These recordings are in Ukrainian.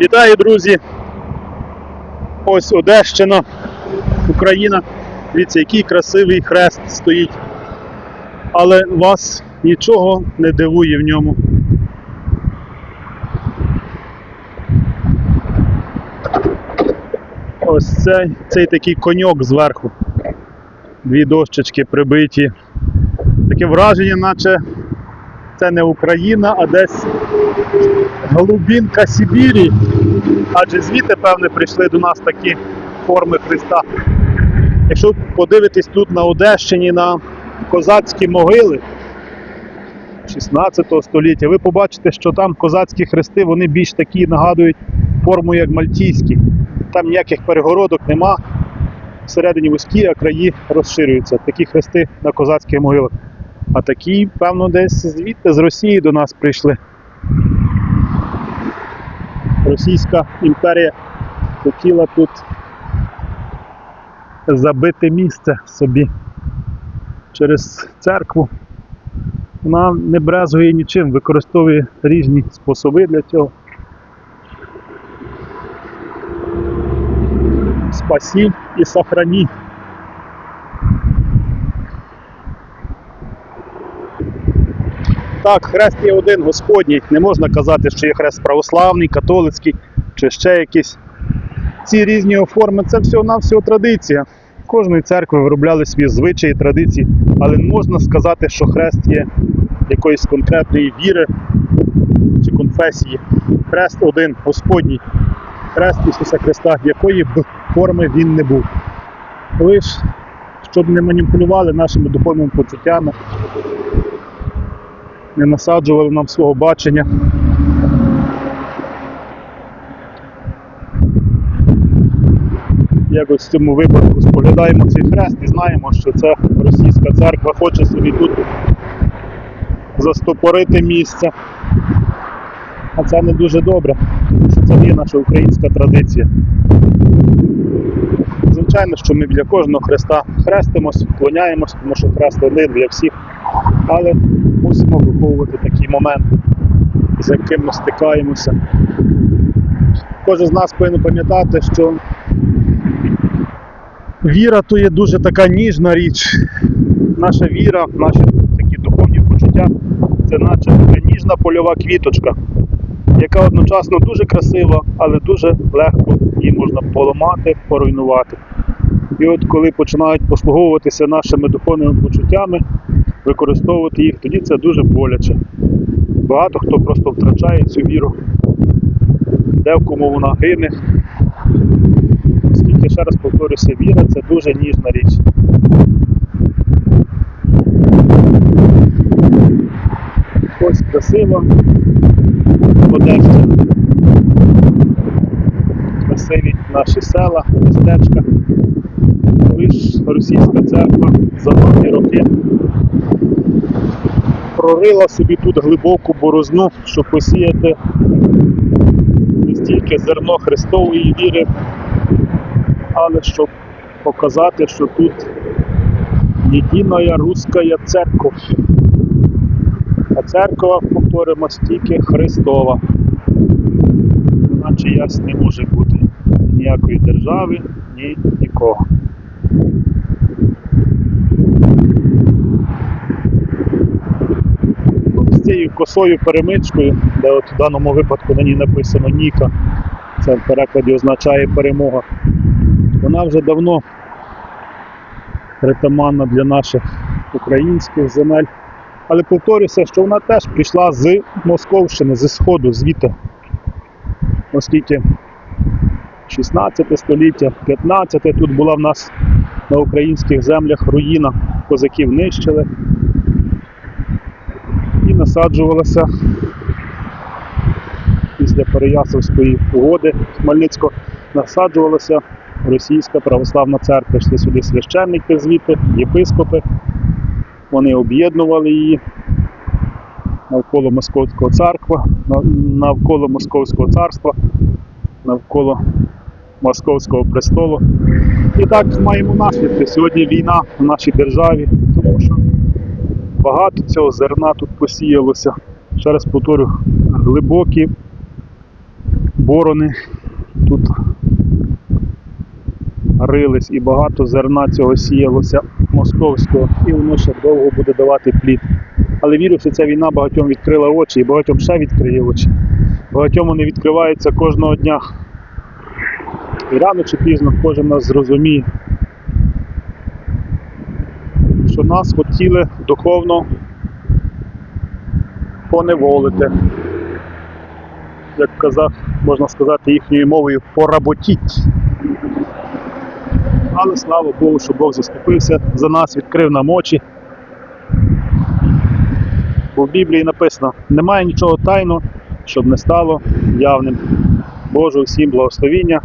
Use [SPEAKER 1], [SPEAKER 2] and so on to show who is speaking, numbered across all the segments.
[SPEAKER 1] Вітаю, друзі! Ось Одещина, Україна. Дивіться, який красивий хрест стоїть. Але вас нічого не дивує в ньому. Ось цей, цей такий коньок зверху. Дві дощечки прибиті. Таке враження, наче це не Україна, а десь Голубінка Сибірі. Адже звідти, певне, прийшли до нас такі форми Христа. Якщо подивитись тут на Одещині на козацькі могили 16 століття, ви побачите, що там козацькі хрести вони більш такі нагадують форму як мальтійські. Там ніяких перегородок нема. Всередині вузькі, а краї розширюються. Такі хрести на козацьких могилах. А такі, певно, десь звідти з Росії до нас прийшли. Російська імперія хотіла тут забити місце собі через церкву. Вона не брезує нічим, використовує різні способи для цього. Спасі і сохрані. Так, хрест є один Господній. Не можна казати, що є хрест православний, католицький чи ще якийсь. Ці різні форми це всього-навсього традиція. Кожної церкви виробляли свої звичаї, традиції, але не можна сказати, що хрест є якоїсь конкретної віри чи конфесії. Хрест один, Господній. Хрест Ісуса Христа, якої б форми він не був. Лиш, щоб не маніпулювали нашими духовними почуттями, не насаджували нам свого бачення. Якось в цьому випадку споглядаємо цей хрест і знаємо, що це російська церква хоче собі тут застопорити місце. А це не дуже добре, що це є наша українська традиція. Звичайно, що ми біля кожного хреста хрестимось, вклоняємось, тому що хрест один для всіх. Але мусимо виховувати такий момент, з яким ми стикаємося. Кожен з нас повинен пам'ятати, що віра то є дуже така ніжна річ. Наша віра, наші такі духовні почуття це наче така ніжна польова квіточка, яка одночасно дуже красива, але дуже легко її можна поламати, поруйнувати. І от коли починають послуговуватися нашими духовними почуттями, використовувати їх, тоді це дуже боляче. Багато хто просто втрачає цю віру, де в кому вона гине. Оскільки, ще раз повторюся, віра це дуже ніжна річ. Ось красиво, Одещина. Красиві наші села, містечка. Лиш російська церква за довгі роки прорила собі тут глибоку борозну, щоб посіяти не стільки зерно Христової віри, але щоб показати, що тут єдина руська церква. А церква, повторимо, тільки Христова. Вона чиясь не може бути ніякої держави, ні нікого. з цією косою перемичкою, де от в даному випадку на ній написано Ніка, це в перекладі означає перемога. Вона вже давно притаманна для наших українських земель. Але повторюся, що вона теж прийшла з Московщини, зі Сходу, звідти. Оскільки 16 століття, 15 тут була в нас на українських землях руїна, козаків нищили і насаджувалася після Переяславської угоди Хмельницького насаджувалася російська православна церква. Йшли сюди священники звідти, єпископи. Вони об'єднували її навколо Московського царства, навколо Московського царства, навколо Московського престолу. І так маємо наслідки. Сьогодні війна в нашій державі, тому що багато цього зерна тут посіялося. Ще раз повторю, глибокі борони тут рились і багато зерна цього сіялося московського, і воно ще довго буде давати плід. Але вірю, що ця війна багатьом відкрила очі і багатьом ще відкриє очі. Багатьом вони відкриваються кожного дня. І рано чи пізно кожен нас зрозуміє, що нас хотіли духовно поневолити. Як казав, можна сказати, їхньою мовою поработіть. Але слава Богу, що Бог заступився за нас, відкрив нам очі. Бо в Біблії написано, немає нічого тайного, щоб не стало явним. Боже, усім благословіння,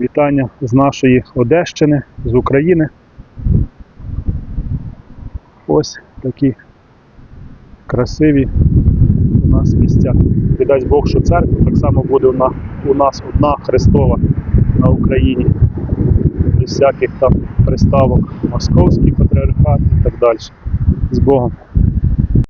[SPEAKER 1] вітання з нашої Одещини, з України. Ось такі красиві у нас місця. І дасть Бог, що церква так само буде у на- у нас одна Христова на Україні. Без всяких там приставок, московський патріархат і так далі. З Богом.